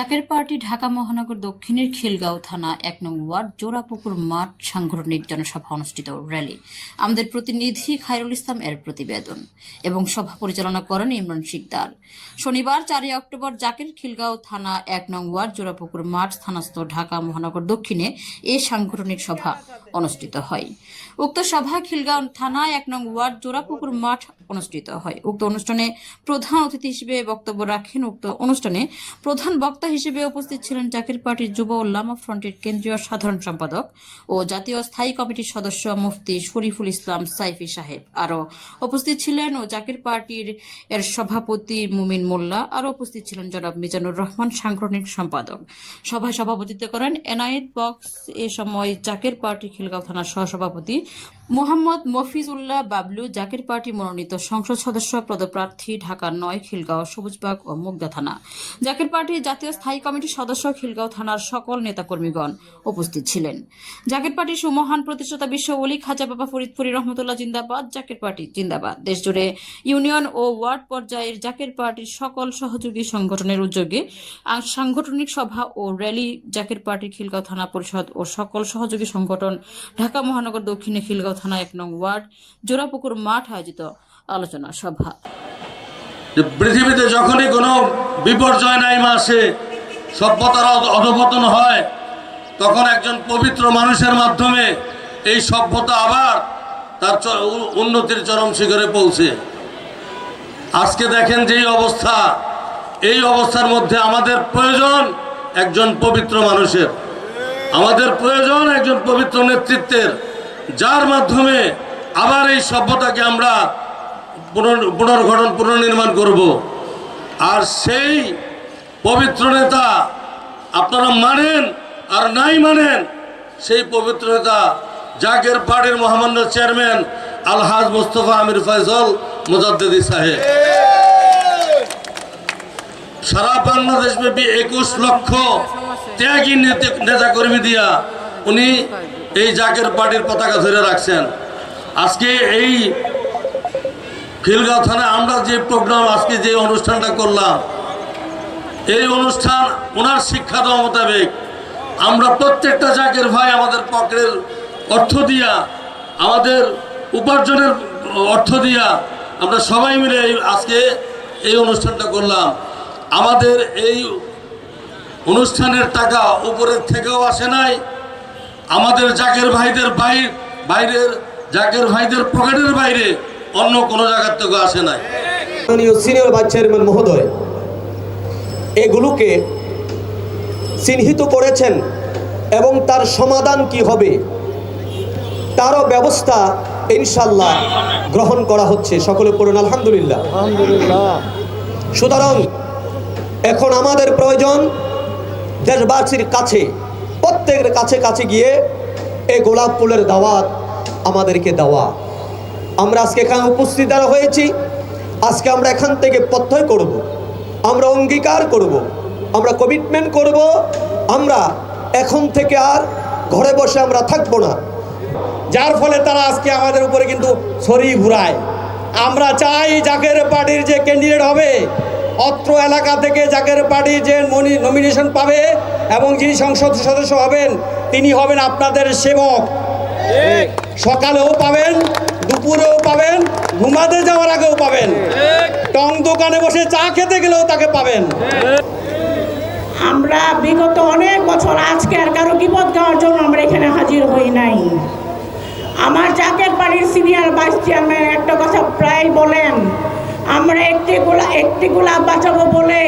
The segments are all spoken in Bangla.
জাকের পার্টি ঢাকা মহানগর দক্ষিণের খিলগাঁও থানা এক নং ওয়ার্ড, জোড়াপুকুর মাঠ সাংগঠনিক জনসভা অনুষ্ঠিত র্যালি। আমাদের প্রতিনিধি খায়রুল ইসলাম এর প্রতিবেদন এবং সভা পরিচালনা করেন ইমরান শিকদার। শনিবার চারই অক্টোবর জাকের খিলগাঁও থানা এক নং ওয়ার্ড, জোড়াপুকুর মাঠ থানাস্থ ঢাকা মহানগর দক্ষিণে এ সাংগঠনিক সভা অনুষ্ঠিত হয়। উক্ত সভা খিলগাঁও থানা এক নং ওয়ার্ড, জোড়াপুকুর মাঠ অনুষ্ঠিত হয়। উক্ত অনুষ্ঠানে প্রধান অতিথি হিসেবে বক্তব্য রাখেন, উক্ত অনুষ্ঠানে প্রধান বক্তা হিসেবে উপস্থিত ছিলেন জাকির পার্টির যুব উল্লামা ফ্রন্টের কেন্দ্রীয় সাধারণ সম্পাদক ও জাতীয় স্থায়ী কমিটির সদস্য মুফতি শরীফুল ইসলাম সাইফি সাহেব। আরও উপস্থিত ছিলেন ও জাকির পার্টির এর সভাপতি মুমিন মোল্লা, আরও উপস্থিত ছিলেন জনাব মিজানুর রহমান, সাংগঠনিক সম্পাদক। সভায় সভাপতিত্ব করেন এনায়েত বক্স, এ সময় জাকের পার্টি খিলগাঁও থানার সহসভাপতি মোহাম্মদ মফিজুল্লাহ বাবলু জাকের পার্টি মনোনীত সংসদ সদস্য পদপ্রার্থী ঢাকা নয়, খিলগাঁও, সবুজবাগ ও মুগদা থানা। জাকের পার্টির জাতীয় স্থায়ী কমিটির সদস্য খিলগাঁও থানার সকল নেতাকর্মীগণ উপস্থিত ছিলেন। জাকের পার্টির সুমহান প্রতিষ্ঠাতা বিশ্ব অলি খাজা বাবা ফরিদপুরি রহমতুল্লাহ জিন্দাবাদ, জাকের পার্টি জিন্দাবাদ। দেশজুড়ে ইউনিয়ন ও ওয়ার্ড পর্যায়ের জাকের পার্টির সকল সহযোগী সংগঠনের উদ্যোগে সাংগঠনিক সভা ও র্যালি জাকের পার্টি খিলগাঁও থানা পরিষদ ও সকল সহযোগী সংগঠন ঢাকা মহানগর দক্ষিণে খিলগাঁও থানা এক নং ওয়ার্ড, জোড়াপুকুর মাঠ আয়োজিত আলোচনা সভা। পৃথিবীতে যখনই কোনো বিপর্যয় নাইমা আসে সভ্যতার অধ- অধপতন হয়, তখন একজন পবিত্র মানুষের মাধ্যমে এই সভ্যতা আবার তার উন্নতির চরম শিখরে পৌঁছে। আজকে দেখেন যেই অবস্থা, এই অবস্থার মধ্যে আমাদের প্রয়োজন একজন পবিত্র মানুষের। আমাদের প্রয়োজন একজন পবিত্র নেতৃত্বের। যার মাধ্যমে আবার এই সভ্যতাকে আমরা পুনর- পুনর্গঠন, পুনর্নির্মাণ করব। আর সেই পবিত্র নেতা আপনারা মানেন আর নাই মানেন, সেই পবিত্র নেতা জাকের পার্টির মহামান্য চেয়ারম্যান আলহাজ মোস্তফা আমির ফয়জল মুজাদ্দিদি সাহেব। সারা বাংলাদেশ ব্যাপী একুশ লক্ষ ত্যাগী নেতা কর্মী দিয়া উনি এই জাকের পার্টির পতাকা ধরে রাখছেন। আজকে এই খিলগাঁও থানায় আমরা যে প্রোগ্রাম, আজকে যে অনুষ্ঠানটা করলাম, এই অনুষ্ঠান ওনার শিক্ষা দেওয়া মোতাবেক আমরা প্রত্যেকটা জাকের ভাই আমাদের পকেটের অর্থ দিয়া, আমাদের উপার্জনের অর্থ দিয়া আমরা সবাই মিলে আজকে এই অনুষ্ঠানটা করলাম। আমাদের এই অনুষ্ঠানের টাকা উপরের থেকেও আসে নাই। আমাদের জাকের ভাইদের বাইর বাইরের জাকের ভাইদের পকেটের বাইরে অন্য কোনো জায়গার থেকে আসে নাই। মাননীয় সিনিয়র ভাইস চেয়ারম্যান মহোদয় এগুলোকে চিহ্নিত করেছেন এবং তার সমাধান কি হবে তারও ব্যবস্থা ইনশাল্লাহ গ্রহণ করা হচ্ছে। সকলে পড়ুন আলহামদুলিল্লাহ। সুতরাং এখন আমাদের প্রয়োজন দেশবাসীর কাছে প্রত্যেকের কাছে কাছে গিয়ে এই গোলাপ ফুলের দাওয়াত আমাদেরকে দেওয়া। আমরা আজকে এখানে উপস্থিত হয়েছি। আজকে আমরা এখান থেকে প্রত্যয় করব। আমরা অঙ্গীকার করব। আমরা কমিটমেন্ট করব। আমরা এখন থেকে আর ঘরে বসে আমরা থাকব না। যার ফলে তারা আজকে আমাদের উপরে কিন্তু ছড়ি ঘুরায়। আমরা চাই জাকের পার্টির যে ক্যান্ডিডেট হবে অত্র এলাকা থেকে জাকের পার্টি যে নমিনেশন পাবে এবং যিনি সংসদ সদস্য হবেন, তিনি হবেন আপনাদের সেবক। সকালেও পাবেন, দুপুরেও পাবেন, ঘুমাতে যাওয়ার আগেও পাবেন। টং দোকানে বসে চা খেতে গেলেও তাকে পাবেন। আমরা বিগত অনেক বছর আজকে আর কারও বিপদ গাওয়ার জন্য আমরা এখানে হাজির হই নাই। আমার জাকের বাড়ির সিনিয়র ভাইস চেয়ারম্যান একটা কথা প্রায় বলেন আমরা একটি গোলা, একটি গোলাপ বাঁচাবো বলে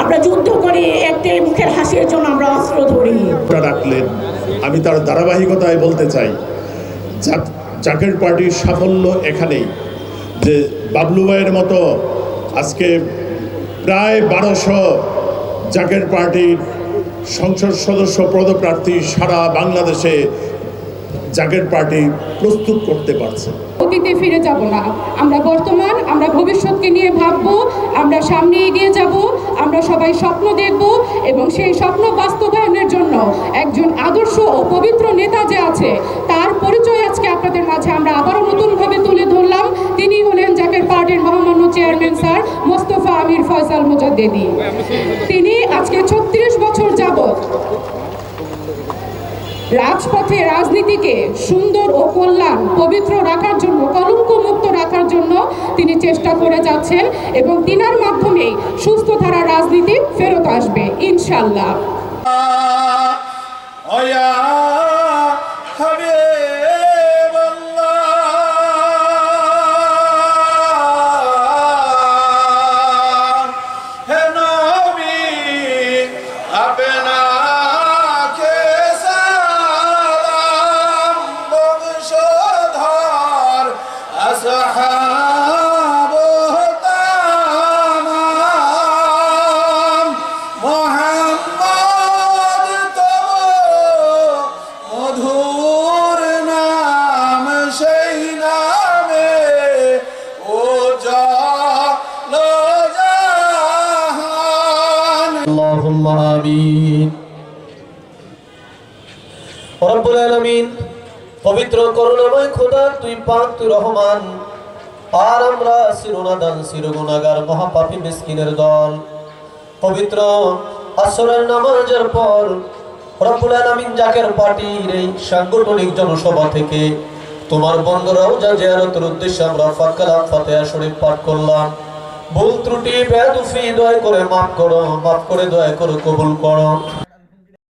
আমরা যুদ্ধ করি, একটি মুখের হাসির জন্য আমরা অস্ত্র ধরি। রাখলেন। আমি তার ধারাবাহিকতায় বলতে চাই জাকের পার্টির সাফল্য এখানেই। যে বাবলু ভাইয়ের মতো আজকে প্রায় বারোশো জাকের পার্টির সংসদ সদস্য পদপ্রার্থী সারা বাংলাদেশে জাকের পার্টি প্রস্তুত করতে পারছে। অতীতে ফিরে যাব না। আমরা বর্তমান, আমরা ভবিষ্যৎকে নিয়ে ভাববো, আমরা সামনে এগিয়ে যাব, আমরা সবাই স্বপ্ন দেখব এবং সেই স্বপ্ন বাস্তবায়নের জন্য একজন আদর্শ ও পবিত্র নেতা যে আছে, তার পরিচয় আজকে আপনাদের মাঝে আমরা আবারও নতুনভাবে তুলে ধরলাম। তিনি হলেন জাকের পার্টির মহামান্য চেয়ারম্যান স্যার মোস্তফা আমির ফয়সাল মুজাদ্দেদি তিনি আজকে ছত্রিশ রাজপথে রাজনীতিকে সুন্দর ও কল্যাণ, পবিত্র রাখার জন্য কলঙ্ক মুক্ত রাখার জন্য তিনি চেষ্টা করে যাচ্ছেন এবং তিনার মাধ্যমেই সুস্থ ধারা রাজনীতি ফেরত আসবে ইনশাল্লাহ করুণাময় তুই পাক তুই রহমান। আর আমরা শিরোনাদান, শিরোগুণাগার, মহাপাপী মিসকিনের দল। পবিত্র আসরের নামাজের পর জাকের পার্টির এই সাংগঠনিক জনসভা থেকে তোমার বন্ধুরাও যা জিয়ারতের উদ্দেশ্যে আমরা ফাকালাম শরীফ পাঠ করলাম। ভুল ত্রুটি, বেদুফি দয়া করে মাফ করো, মাফ করে দয়া করে কবুল করো।